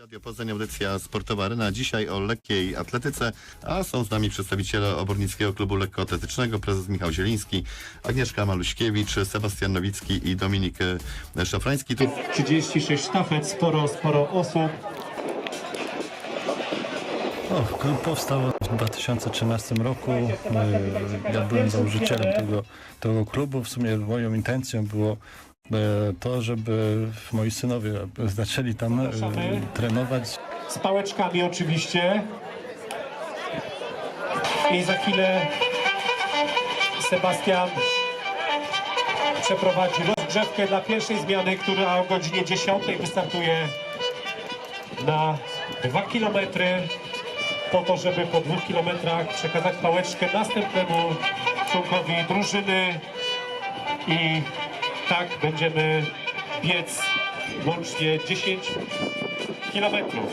Radio Poznań, audycja sportowa Arena. Dzisiaj o lekkiej atletyce, a są z nami przedstawiciele Obornickiego Klubu Lekkoatletycznego, prezes Michał Zieliński, Agnieszka Maluśkiewicz, Sebastian Nowicki i Dominik e, Szafrański. Tu 36 sztafet, sporo, sporo osób. O, klub powstał w 2013 roku. E, Ja byłem założycielem tego, tego klubu. W sumie moją intencją było to, żeby moi synowie zaczęli tam e, trenować. Z pałeczkami oczywiście. I za chwilę Sebastian przeprowadzi rozgrzewkę dla pierwszej zmiany, która o godzinie 10 wystartuje na 2 km po to, żeby po dwóch kilometrach przekazać pałeczkę następnemu członkowi drużyny i tak będziemy biec łącznie 10 kilometrów.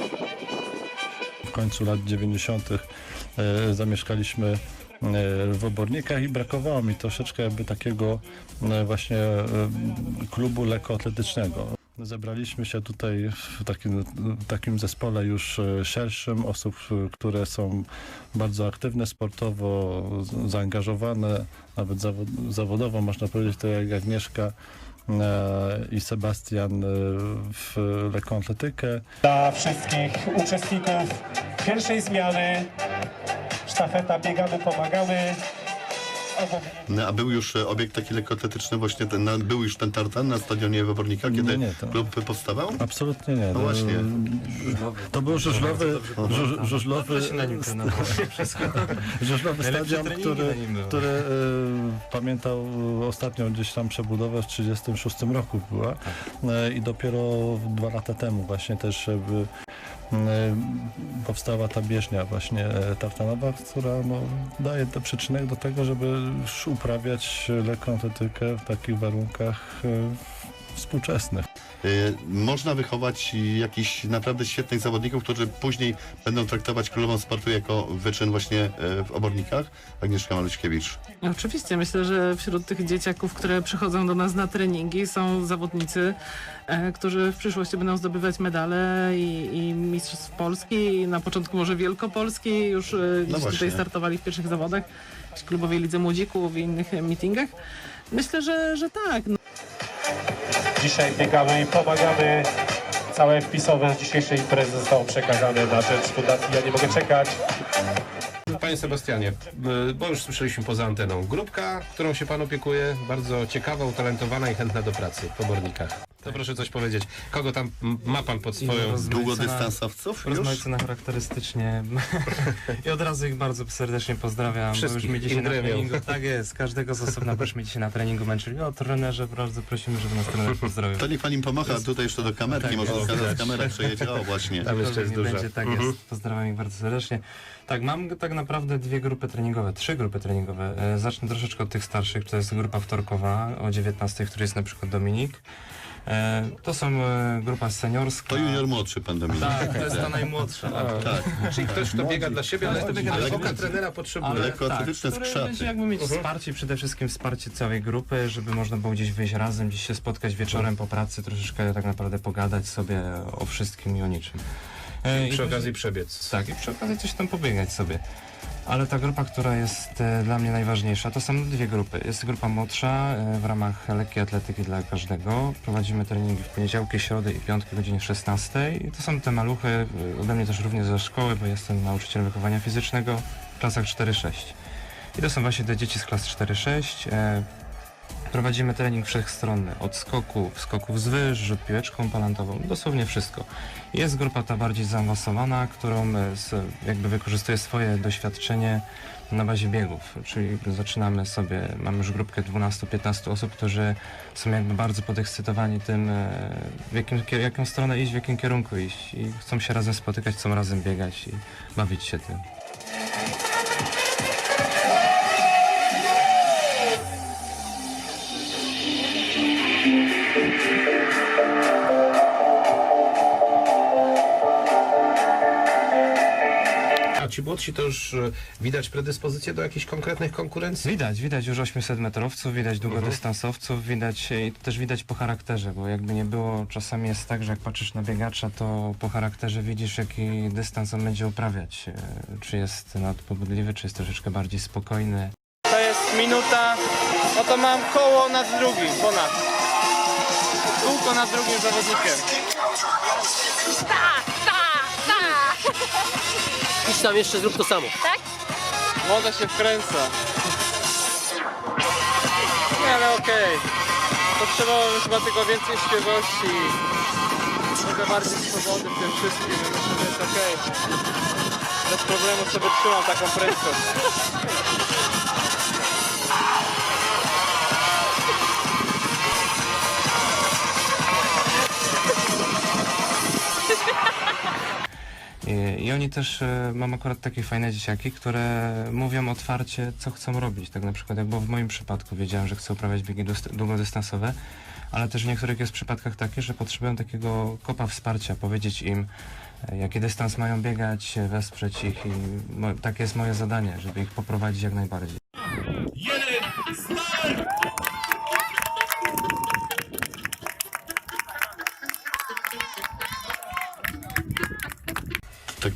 W końcu lat 90. e, zamieszkaliśmy e, w Obornikach i brakowało mi troszeczkę jakby takiego e, właśnie klubu lekkoatletycznego. Zebraliśmy się tutaj w takim, takim zespole już e, szerszym, osób, e, które są bardzo aktywne sportowo, zaangażowane, nawet zawo- zawodowo, można powiedzieć, tak jak Agnieszka e, i Sebastian w lekką atletykę. Dla wszystkich uczestników pierwszej zmiany sztafeta biegamy, pomagamy. No, A był już e, obiekt taki lekkoatletyczny, właśnie ten, na- był już ten tartan na stadionie w Obornikach, kiedy Nie, nie, to- klub powstawał? Absolutnie nie. No właśnie. To był żużlowy, żu- żużlowy, żużlowy stadion, który, który e, pamiętał ostatnią gdzieś tam przebudowę w 1936 roku była e, i dopiero dwa lata temu właśnie też e, e, powstała ta bieżnia właśnie e, tartanowa, która no, daje te przyczynek do tego, żeby uprawiać lekką atletykę w takich warunkach e, współczesnych. E, Można wychować jakichś naprawdę świetnych zawodników, którzy później będą traktować królową sportu jako wyczyn właśnie e, w Obornikach. Agnieszka Maluśkiewicz. Oczywiście, myślę, że wśród tych dzieciaków, które przychodzą do nas na treningi, są zawodnicy, e, którzy w przyszłości będą zdobywać medale i, i Mistrzostw Polski, i na początku może Wielkopolski, już e, gdzieś właśnie. tutaj startowali w pierwszych zawodach, w klubowej lidze młodzików i innych e, meetingach. Myślę, że, że tak. Dzisiaj biegamy i pomagamy. Całe wpisowe z dzisiejszej imprezy zostało przekazane na rzecz Fundacji Ja Nie Mogę Czekać. Panie Sebastianie, y, bo już słyszeliśmy poza anteną, grupka, którą się Pan opiekuje, bardzo ciekawa, utalentowana i chętna do pracy w Obornikach. To proszę coś powiedzieć. Kogo tam ma Pan pod swoją... Długodystansowców już? Rozmaicona charakterystycznie. I od razu ich bardzo serdecznie pozdrawiam. bo Wszystkich, już mnie dzisiaj na treningu. Tak jest, każdego z osobna bo już mnie dzisiaj na treningu męczyli. O trenerze, bardzo prosimy, żeby nas trener pozdrowił. To niech pan im pomacha tutaj jeszcze do kamerki, Tak, teraz widać. kamera przejedzie. O, właśnie. Tam jeszcze jest nie dużo. będzie, tak Mhm. jest. Pozdrawiam ich bardzo serdecznie. Tak, mam tak naprawdę dwie grupy treningowe, trzy grupy treningowe. E, Zacznę troszeczkę od tych starszych, to jest grupa wtorkowa o 19, w której jest na przykład Dominik. E, To są e, grupa seniorska. To junior młodszy pan Dominik. Tak, to jest ta najmłodsza. Tak. Tak. Czyli ktoś, kto biega dla siebie, ale Kto biega ale dla oka siebie. trenera potrzebuje. Lekkoatletyczne tak, skrzaty. będzie jakby mieć wsparcie, przede wszystkim wsparcie całej grupy, żeby można było gdzieś wyjść razem, gdzieś się spotkać wieczorem po pracy, troszeczkę tak naprawdę pogadać sobie o wszystkim i o niczym. E, i Przy okazji przebiec. Tak, i przy okazji coś tam pobiegać sobie. Ale ta grupa, która jest e, dla mnie najważniejsza, to są dwie grupy. Jest grupa młodsza e, w ramach lekkiej atletyki dla każdego. Prowadzimy treningi w poniedziałki, środy i piątki o godzinie 16. I to są te maluchy, e, ode mnie też również ze szkoły, bo jestem nauczycielem wychowania fizycznego w klasach 4-6. I to są właśnie te dzieci z klas 4-6. Prowadzimy trening wszechstronny, od skoków, skoków z wyż, rzut piłeczką palantową, dosłownie wszystko. Jest grupa ta bardziej zaawansowana, którą e, jakby wykorzystuje swoje doświadczenie na bazie biegów, czyli zaczynamy sobie, mamy już grupkę 12-15 osób, którzy są jakby bardzo podekscytowani tym, e, w jakim, jaką stronę iść, w jakim kierunku iść i chcą się razem spotykać, chcą razem biegać i bawić się tym. Ci młodsi to już e, widać predyspozycję do jakichś konkretnych konkurencji? Widać, widać już 800 metrowców, widać długodystansowców, widać i to też widać po charakterze, bo jakby nie było, czasami jest tak, że jak patrzysz na biegacza, to po charakterze widzisz, jaki dystans on będzie uprawiać. E, Czy jest nadpobudliwy, czy jest troszeczkę bardziej spokojny. To jest minuta, no to mam koło nad drugim, ponad. Kółko nad drugim zawodnikiem. Tak, tak, tak. Idź tam jeszcze, zrób to samo. Woda się wkręca. Nie, ale okej. To trzeba chyba tylko więcej świeżości. Trochę bardziej swobody w tym wszystkim. Myślę, że jest okej. Bez problemu sobie trzymam taką prędkość. I, I oni też, e, mam akurat takie fajne dzieciaki, które mówią otwarcie, co chcą robić. Tak na przykład, jak było w moim przypadku, wiedziałem, że chcę uprawiać biegi długodystansowe, ale też w niektórych jest przypadkach takie, że potrzebują takiego kopa wsparcia, powiedzieć im, e, jaki dystans mają biegać, wesprzeć ich i takie jest moje zadanie, żeby ich poprowadzić jak najbardziej.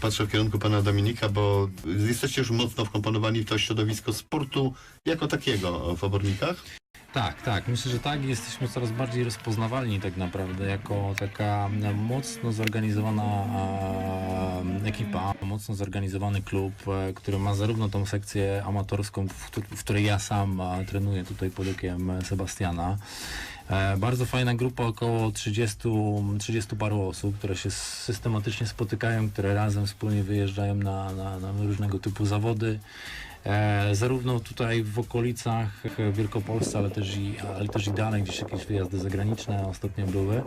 Patrzę w kierunku pana Dominika, bo jesteście już mocno wkomponowani w to środowisko sportu jako takiego w Obornikach. Tak, tak. Myślę, że tak. Jesteśmy coraz bardziej rozpoznawalni tak naprawdę jako taka mocno zorganizowana e, ekipa, mocno zorganizowany klub, e, który ma zarówno tą sekcję amatorską, w, któ- w której ja sam e, trenuję tutaj pod okiem Sebastiana. E, Bardzo fajna grupa, około 30, 30 paru osób, które się systematycznie spotykają, które razem wspólnie wyjeżdżają na, na, na różnego typu zawody. E, zarówno tutaj w okolicach e, Wielkopolsce, ale też, i, ale też i dalej, gdzieś jakieś wyjazdy zagraniczne ostatnio były.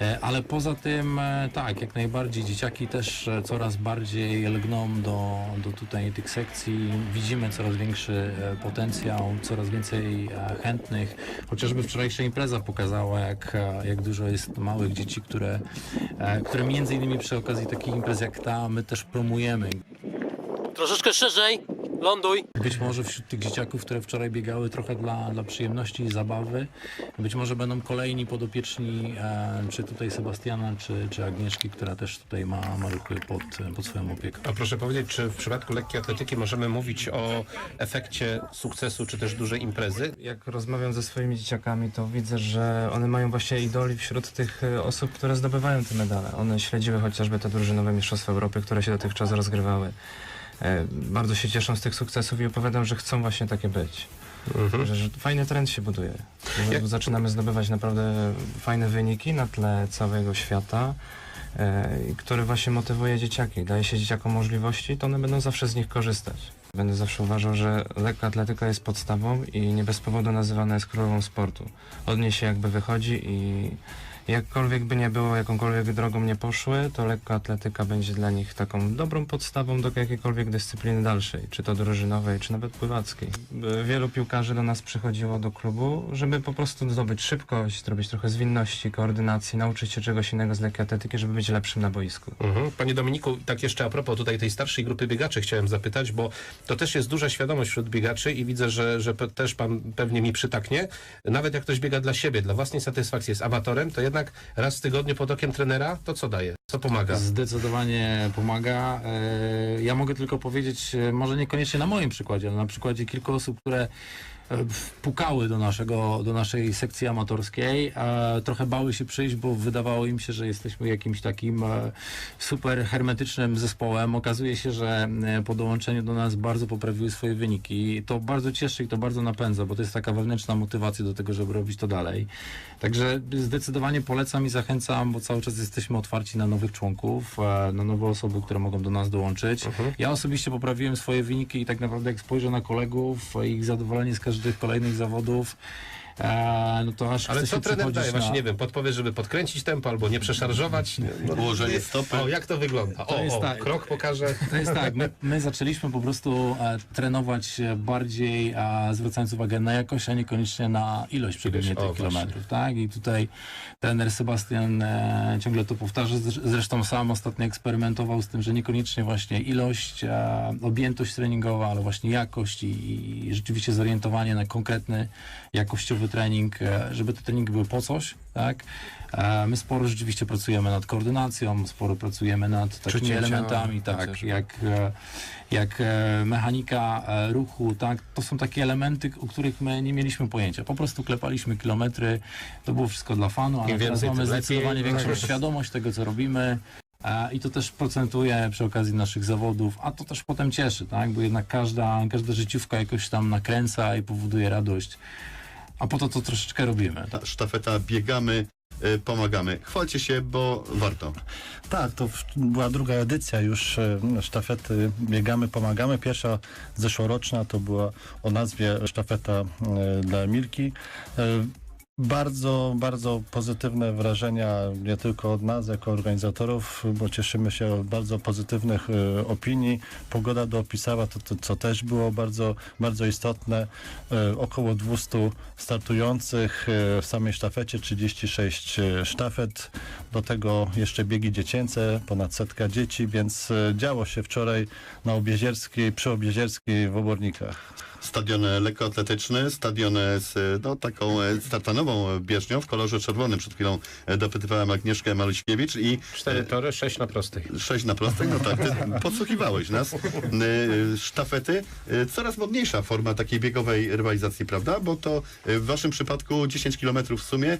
E, ale poza tym, tak, jak najbardziej dzieciaki też coraz bardziej lgną do, do tutaj tych sekcji. Widzimy coraz większy potencjał, coraz więcej chętnych. Chociażby wczorajsza impreza pokazała, jak, jak dużo jest małych dzieci, które, które między innymi przy okazji takich imprez jak ta my też promujemy. Troszeczkę szerzej. Ląduj. Być może wśród tych dzieciaków, które wczoraj biegały trochę dla, dla przyjemności i zabawy, być może będą kolejni podopieczni, e, czy tutaj Sebastiana, czy, czy Agnieszki, która też tutaj ma maluchy pod, pod swoją opieką. A proszę powiedzieć, czy w przypadku lekkiej atletyki możemy mówić o efekcie sukcesu, czy też dużej imprezy? Jak rozmawiam ze swoimi dzieciakami, to widzę, że one mają właśnie idoli wśród tych e, osób, które zdobywają te medale. One śledziły chociażby te drużynowe Mistrzostwa Europy, które się dotychczas rozgrywały. E, Bardzo się cieszą z tych sukcesów i opowiadam, że chcą właśnie takie być. Że, że fajny trend się buduje. Jak- Zaczynamy zdobywać naprawdę fajne wyniki na tle całego świata, e, który właśnie motywuje dzieciaki. Daje się dzieciakom możliwości, to one będą zawsze z nich korzystać. Będę zawsze uważał, że lekka atletyka jest podstawą i nie bez powodu nazywana jest królową sportu. Od niej się jakby wychodzi i jakkolwiek by nie było, jakąkolwiek drogą nie poszły, to lekka atletyka będzie dla nich taką dobrą podstawą do jakiejkolwiek dyscypliny dalszej, czy to drużynowej, czy nawet pływackiej. Wielu piłkarzy do nas przychodziło do klubu, żeby po prostu zdobyć szybkość, zrobić trochę zwinności, koordynacji, nauczyć się czegoś innego z lekkiej atletyki, żeby być lepszym na boisku. Mhm. Panie Dominiku, tak jeszcze a propos tutaj tej starszej grupy biegaczy chciałem zapytać, bo to też jest duża świadomość wśród biegaczy i widzę, że, że też pan pewnie mi przytaknie. Nawet jak ktoś biega dla siebie, dla własnej satysfakcji, jest amatorem, to jednak raz w tygodniu pod okiem trenera, to co daje? Co pomaga? Zdecydowanie pomaga. E, Ja mogę tylko powiedzieć, e, może niekoniecznie na moim przykładzie, ale na przykładzie kilku osób, które pukały do, naszego, do naszej sekcji amatorskiej. Trochę bały się przyjść, bo wydawało im się, że jesteśmy jakimś takim e, super hermetycznym zespołem. Okazuje się, że e, po dołączeniu do nas bardzo poprawiły swoje wyniki. I to bardzo cieszy i to bardzo napędza, bo to jest taka wewnętrzna motywacja do tego, żeby robić to dalej. Także zdecydowanie polecam i zachęcam, bo cały czas jesteśmy otwarci na nowych członków, e, na nowe osoby, które mogą do nas dołączyć. Ja osobiście poprawiłem swoje wyniki i tak naprawdę jak spojrzę na kolegów, ich zadowolenie z każdych kolejnych zawodów, e, no to aż Ale co trener daje? Właśnie na... nie wiem, podpowie, żeby podkręcić tempo albo nie przeszarżować. No, Ułożenie stopy. O, jak to wygląda? To O, jest o tak. krok pokażę. To jest tak, my, my zaczęliśmy po prostu e, trenować e, bardziej, a zwracając uwagę na jakość, a niekoniecznie na ilość przebiegniętych kilometrów, tak? I tutaj trener Sebastian e, ciągle to powtarza, zresz- zresztą sam ostatnio eksperymentował z tym, że niekoniecznie właśnie ilość, e, objętość treningowa, ale właśnie jakość i, i rzeczywiście zorientowanie na konkretny, jakościowy trening, e, żeby te treningi były po coś, tak? My sporo rzeczywiście pracujemy nad koordynacją, sporo pracujemy nad takimi Czuciem ciała, elementami, tak, chociażby. jak, e, jak e, mechanika ruchu, tak, to są takie elementy, o których my nie mieliśmy pojęcia. Po prostu klepaliśmy kilometry, to było wszystko dla fanu, ale Im teraz mamy zdecydowanie lepiej. większą świadomość tego, co robimy. I to też procentuje przy okazji naszych zawodów, a to też potem cieszy, tak? Bo jednak każda, każda życiówka jakoś tam nakręca i powoduje radość. A po to to troszeczkę robimy. Ta sztafeta biegamy, y, pomagamy. Chwalcie się, bo warto. Tak, to była druga edycja już e, sztafety Biegamy, Pomagamy. Pierwsza zeszłoroczna to była o nazwie sztafeta e, dla Milki. Bardzo, bardzo pozytywne wrażenia nie tylko od nas jako organizatorów, bo cieszymy się od bardzo pozytywnych e, opinii. Pogoda doopisała to, to, co też było bardzo, bardzo istotne. E, Około 200 startujących e, w samej sztafecie, 36 e, sztafet. Do tego jeszcze biegi dziecięce, ponad setka dzieci, więc e, działo się wczoraj na Obiezierskiej, przy Obiezierskiej w Obornikach. Stadion lekkoatletyczny, stadion z no, taką e, startanową bieżnią w kolorze czerwonym. Przed chwilą e, dopytywałem Agnieszkę Maluśkiewicz i Cztery tory, sześć na prostej. Sześć na prostej, no tak, ty podsłuchiwałeś nas. Sztafety, coraz modniejsza forma takiej biegowej rywalizacji, prawda? Bo to w waszym przypadku 10 km w sumie,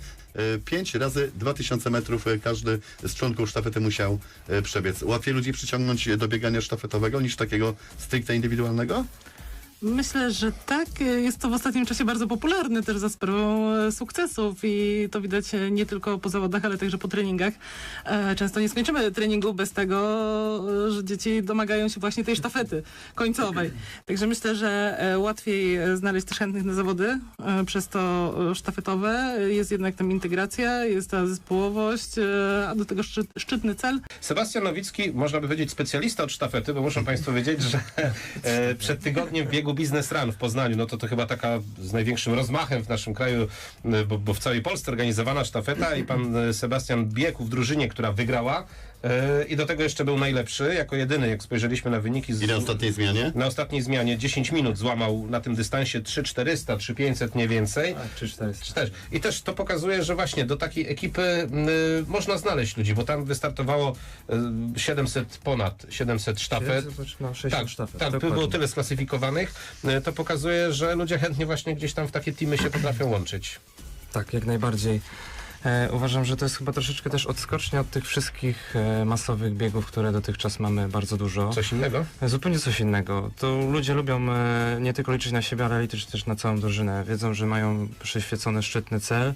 5 razy 2000 metrów każdy z członków sztafety musiał przebiec. Łatwiej ludzi przyciągnąć do biegania sztafetowego niż takiego stricte indywidualnego? Myślę, że tak. Jest to w ostatnim czasie bardzo popularne też za sprawą e, sukcesów i to widać e, nie tylko po zawodach, ale także po treningach. E, Często nie skończymy treningu bez tego, że dzieci domagają się właśnie tej sztafety końcowej. Także myślę, że łatwiej znaleźć też chętnych na zawody przez to sztafetowe. Jest jednak tam integracja, jest ta zespołowość, a do tego szczyt, szczytny cel. Sebastian Nowicki, można by powiedzieć specjalista od sztafety, bo muszą Państwo wiedzieć, że przed tygodniem w biegu Business Run w Poznaniu, no to to chyba taka z największym rozmachem w naszym kraju, e, bo, bo w całej Polsce organizowana sztafeta i pan e, Sebastian biegł w drużynie, która wygrała i do tego jeszcze był najlepszy, jako jedyny, jak spojrzeliśmy na wyniki z, I na ostatniej zmianie? na ostatniej zmianie 10 minut złamał na tym dystansie 3400, 3500 nie więcej. Czy 400? Czy też. I też to pokazuje, że właśnie do takiej ekipy y, można znaleźć ludzi, bo tam wystartowało y, 700 ponad 700 sztafet. No, 60 Tak, sztafet. tak dokładnie. było tyle sklasyfikowanych. Y, To pokazuje, że ludzie chętnie właśnie gdzieś tam w takie teamy się potrafią łączyć. Tak, jak najbardziej. E, uważam, że to jest chyba troszeczkę też odskocznia od tych wszystkich e, masowych biegów, które dotychczas mamy bardzo dużo. Coś innego? E, Zupełnie coś innego. To ludzie lubią nie tylko liczyć na siebie, ale liczyć też na całą drużynę. Wiedzą, że mają przyświecony szczytny cel,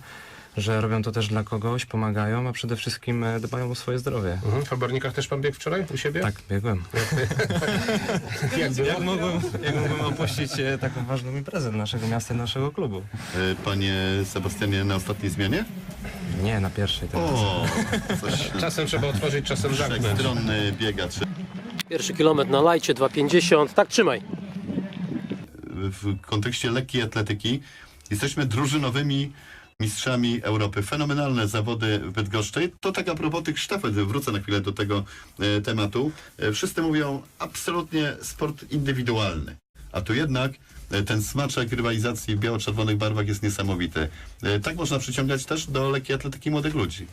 że robią to też dla kogoś, pomagają, a przede wszystkim e, dbają o swoje zdrowie. Mhm. W Obornikach też pan biegł wczoraj u siebie? Tak, biegłem. Jak? Jak mogłem, jak mogłem opuścić e, taką ważną imprezę naszego miasta i naszego klubu? Y, Panie Sebastianie, na ostatniej zmianie? Nie, na pierwszej teraz. O, coś Czasem trzeba otworzyć, czasem zamknąć. wszechstronny biegacz. Pierwszy kilometr na lajcie 2,50. Tak, trzymaj. w kontekście lekkiej atletyki jesteśmy drużynowymi mistrzami Europy. Fenomenalne zawody w Bydgoszczy. To tak a propos tych sztafet, wrócę na chwilę do tego e, tematu. E, wszyscy mówią absolutnie sport indywidualny. A tu jednak e, ten smaczek rywalizacji w biało-czerwonych barwach jest niesamowity. E, tak można przyciągać też do lekkiej atletyki młodych ludzi.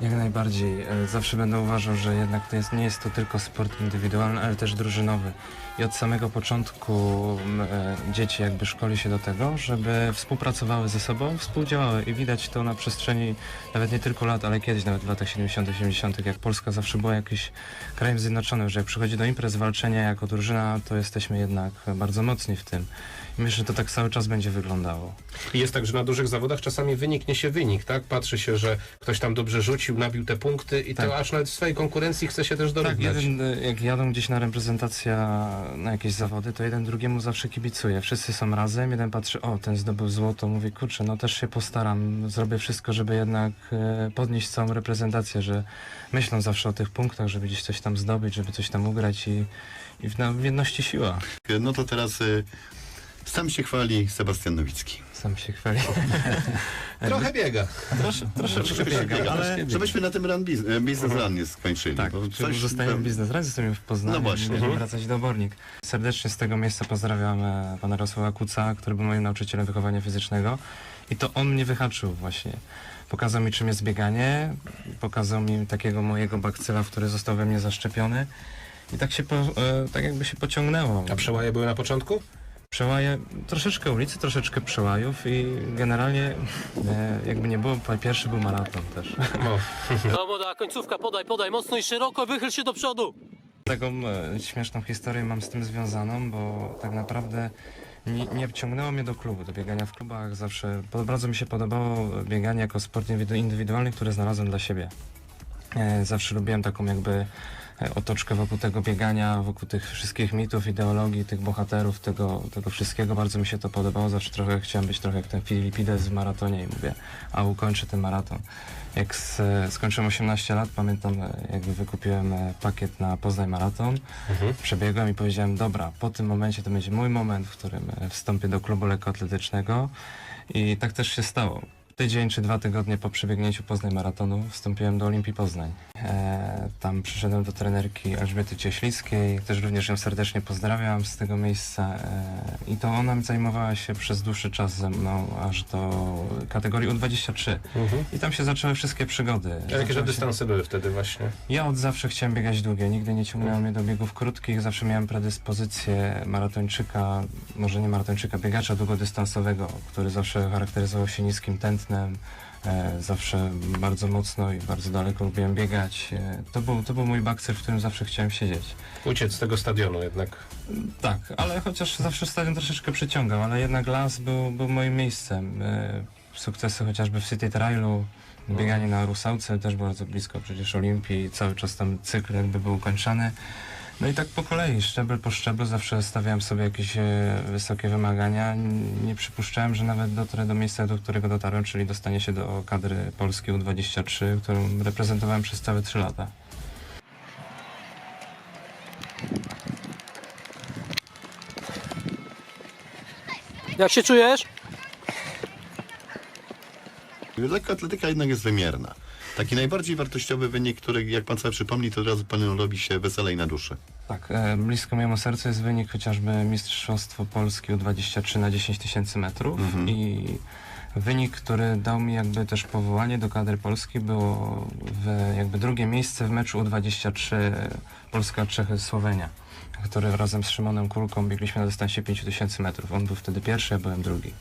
Jak najbardziej. E, Zawsze będę uważał, że jednak to jest, nie jest to tylko sport indywidualny, ale też drużynowy. I od samego początku e, dzieci jakby szkoli się do tego, żeby współpracowały ze sobą, współdziałały i widać to na przestrzeni nawet nie tylko lat, ale kiedyś nawet w latach 70 80 jak Polska zawsze była jakimś krajem zjednoczonym, że jak przychodzi do imprez walczenia jako drużyna, to jesteśmy jednak bardzo mocni w tym. I myślę, że to tak cały czas będzie wyglądało. I jest tak, że na dużych zawodach czasami wynik niesie wynik, tak? Patrzy się, że ktoś tam dobrze rzucił, nabił te punkty i Tak. to aż nawet w swojej konkurencji chce się też Tak, dorównać. jeden, y, jak jadą gdzieś na reprezentacja na jakieś zawody, to jeden drugiemu zawsze kibicuje. Wszyscy są razem, jeden patrzy, o, ten zdobył złoto, mówi, kurczę, no też się postaram, zrobię wszystko, żeby jednak e, podnieść całą reprezentację, że myślą zawsze o tych punktach, żeby gdzieś coś tam zdobyć, żeby coś tam ugrać i, i w, na, w jedności siła. No to teraz y, sam się chwali Sebastian Nowicki. Sam się chwali. Trochę biega. troszeczkę biega, ale... Żebyśmy na tym run e, biznes run nie skończyli. Tak, bo czyli zostajemy w biznes razie, zostajemy w Poznaniu, No właśnie. nie będziemy Mhm. wracać do Obornik. Serdecznie z tego miejsca pozdrawiam e, pana Rosława Kuca, który był moim nauczycielem wychowania fizycznego i to on mnie wyhaczył właśnie. Pokazał mi czym jest bieganie, pokazał mi takiego mojego bakcyla, który został we mnie zaszczepiony i tak się, po, e, tak jakby się pociągnęło. A przełaje były na początku? Przełaje, troszeczkę ulicy, troszeczkę przełajów i generalnie e, jakby nie było, pierwszy był maraton też. No. No młoda, końcówka, podaj, podaj, mocno i szeroko, wychyl się do przodu. Taką e, śmieszną historię mam z tym związaną, bo tak naprawdę nie, nie wciągnęło mnie do klubu, do biegania w klubach. Zawsze po- bardzo mi się podobało bieganie jako sport indywidu- indywidualny, który znalazłem dla siebie. E, zawsze lubiłem taką jakby otoczkę wokół tego biegania, wokół tych wszystkich mitów, ideologii, tych bohaterów, tego, tego wszystkiego. Bardzo mi się to podobało. Zawsze trochę chciałem być trochę jak ten Filipides w maratonie i mówię, a ukończę ten maraton. Jak s- skończyłem 18 lat, pamiętam, e, jakby wykupiłem e, pakiet na Poznań Maraton, przebiegłem i powiedziałem, dobra, po tym momencie to będzie mój moment, w którym e, wstąpię do klubu lekkoatletycznego i tak też się stało. Tydzień czy dwa tygodnie po przebiegnięciu Poznań Maratonu wstąpiłem do Olimpii Poznań. E, tam przyszedłem do trenerki Elżbiety Cieślickiej, też również ją serdecznie pozdrawiam z tego miejsca e, i to ona zajmowała się przez dłuższy czas ze mną, aż do kategorii U23. I tam się zaczęły wszystkie przygody. A jakie się- dystanse były wtedy właśnie? ja od zawsze chciałem biegać długie, nigdy nie ciągnęło mnie do biegów krótkich, zawsze miałem predyspozycję maratończyka, może nie maratończyka, biegacza długodystansowego, który zawsze charakteryzował się niskim tętnem, zawsze bardzo mocno i bardzo daleko lubiłem biegać. E, to, był, to był mój bakcyl, w którym zawsze chciałem siedzieć. Uciec z tego stadionu jednak. Tak, ale chociaż zawsze stadion troszeczkę przyciągał, ale jednak las był, był moim miejscem. E, sukcesy chociażby w City Trailu, bieganie na Rusałce też bardzo blisko przecież Olimpii, cały czas tam cykl jakby był ukończony. No i tak po kolei, szczebel po szczeblu zawsze stawiałem sobie jakieś e, wysokie wymagania. Nie przypuszczałem, że nawet dotrę do miejsca, do którego dotarłem, czyli dostanie się do kadry Polski U23, którą reprezentowałem przez całe 3 lata. Jak się czujesz? Lekkoatletyka jednak jest wymierna. Taki najbardziej wartościowy wynik, który jak pan sobie przypomni, to od razu panu robi się weselej na duszy. Tak, e, blisko mojemu sercu jest wynik chociażby Mistrzostwo Polski U23 na 10 tysięcy metrów i wynik, który dał mi jakby też powołanie do kadry Polski było w, jakby drugie miejsce w meczu U23 Polska, Czechy, Słowenia, który razem z Szymonem Kulką biegliśmy na dystansie 5000 metrów. On był wtedy pierwszy, ja byłem drugi.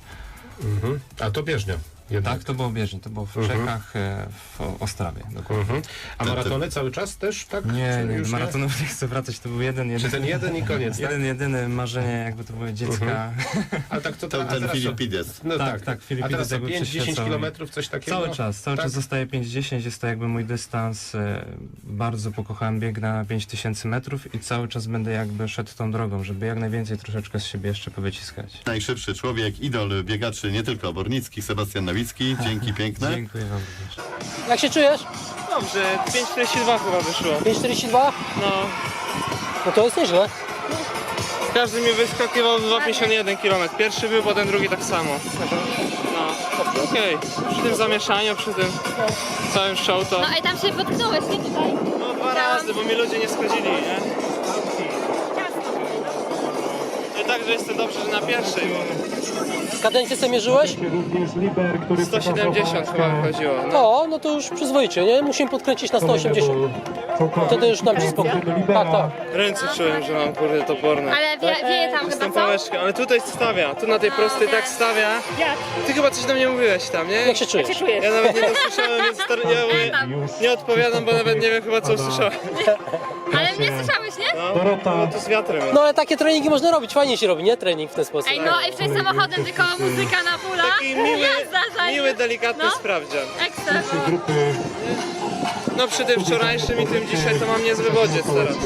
Mhm. A to bieżnia. Jednak. Tak, to było bieżnie, to było w Mhm. Czechach, e, w Ostrawie. Dokładnie. Mhm. A maratony cały czas też, tak? Nie, Czy nie, już maratonów nie chcę wracać, to był jeden, Czy jeden, ten jeden i koniec, tak? jeden jedyny marzenie, jakby to były dziecka. A tak to, To a ten teraz- Filipides. No Tak, tak, tak, A Filipides teraz jakby 5-10 przyświecał mi. kilometrów, coś takiego? Cały czas, cały Tak? czas zostaje 5-10, jest to jakby mój dystans. e, Bardzo pokochałem bieg na 5000 metrów i cały czas będę jakby szedł tą drogą, żeby jak najwięcej troszeczkę z siebie jeszcze powyciskać. Najszybszy człowiek, idol biegaczy nie tylko obornickich, Sebastian Nowicki. Dzięki piękne. Dziękuję wam również. Jak się czujesz? Dobrze, 5,42 chyba wyszło. 5,42? No, No to jest nieźle. każdy mi wyskakiwał 2,51 km. Pierwszy był, potem drugi tak samo. No, okej. Przy tym zamieszaniu, przy tym całym show to... No i tam się potknąłeś, nie tutaj? No dwa razy, bo mi ludzie nie schodzili, nie? Tak, że jestem dobrze, że na pierwszej, Kadencję sobie mierzyłeś? 170 chyba wychodziło. No. O, no to już przyzwoicie, nie? Musimy podkręcić na 180. Wtedy już ci spokój. Tak, tak. Ręce czułem, że mam kurde toporne. Ale wie, wieje tam chyba, Jestem co? pałeczka, ale tutaj stawia, tu na tej prostej tak stawia. Jak? Ty chyba coś do mnie mówiłeś tam, nie? Jak się czujesz? czujesz? Ja nawet nie dosłyszałem, więc star- ja mówię, nie odpowiadam, bo nawet nie wiem chyba co usłyszałem. Ale mnie słyszałeś, nie? No, no to z wiatrem. No ale takie treningi można robić, fajnie się robi, nie? Trening w ten sposób. Ej, no i przejść samochodem, tylko muzyka na pula. Taki miły, Jazda za nim. miły delikatny No. sprawdzian. Ekstra. No przy tym wczorajszym i tym dzisiaj to mam niezły bodziec teraz.